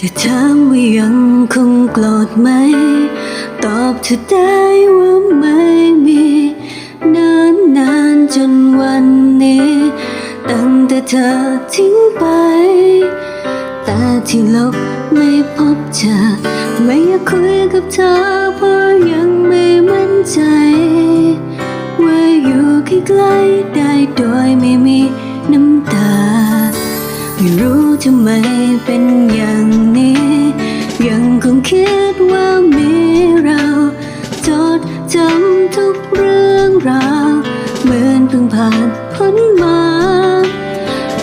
ถามว่ายังคงโกรธไหม ตอบเธอได้ว่าไม่มีนานนานจนวันนี้ ตั้งแต่เธอทิ้งไป แต่ที่ลบไม่พบเจอไม่อยากคุยกับเธอเพราะยังไม่มั่นใจ ว่าอยู่ใกล้ๆได้ ทำไมเป็นอย่างนี้ ยังคงคิดว่ามีเรา จดจำทุกเรื่องราวเหมือนเพิ่งผ่านพ้นมา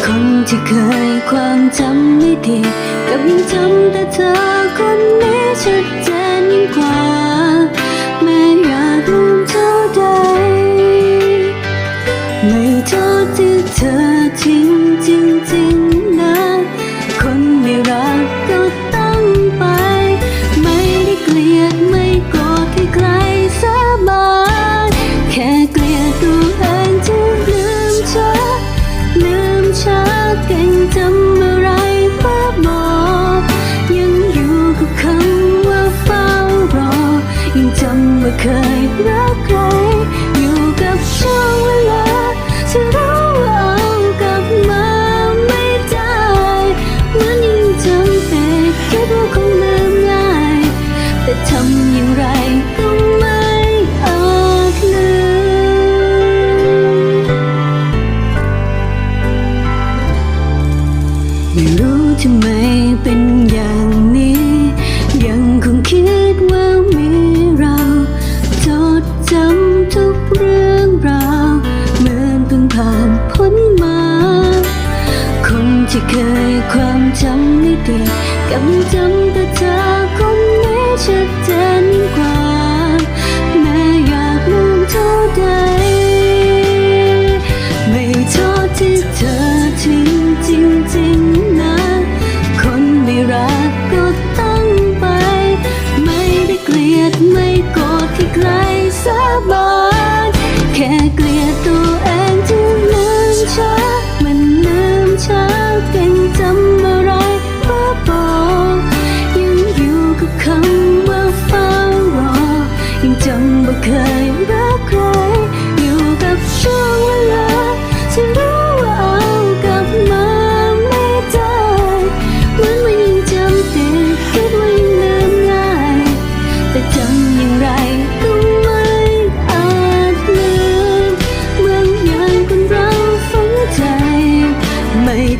คนที่เคยความจำไม่ดีกับยังจำแต่เธอคนนี้ชัดเจน ที่เคยความจำไม่ดีกับยังจำแต่เธอคนนี้ชัดเจนยิ่งกว่า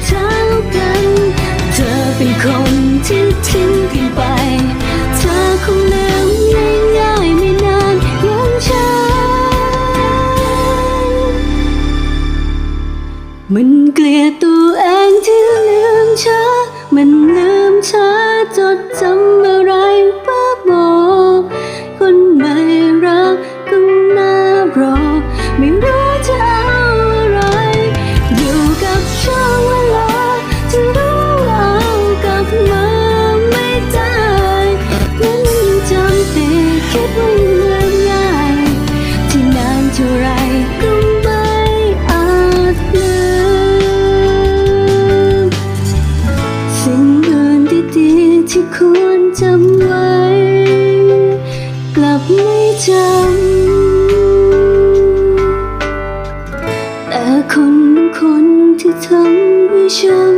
เท่ากัน เธอเป็นคนที่ทิ้งกันไป เธอคงลืมง่ายๆไม่นานอย่างฉัน มันเกลียดตัวเองที่ลืมช้ามันลืมช้าจดจำอะไรบ้าบอกคนไม่รักก็น่ารอไม่รู้ ไม่จำแต่คนคนที่ทำให้ช้ำ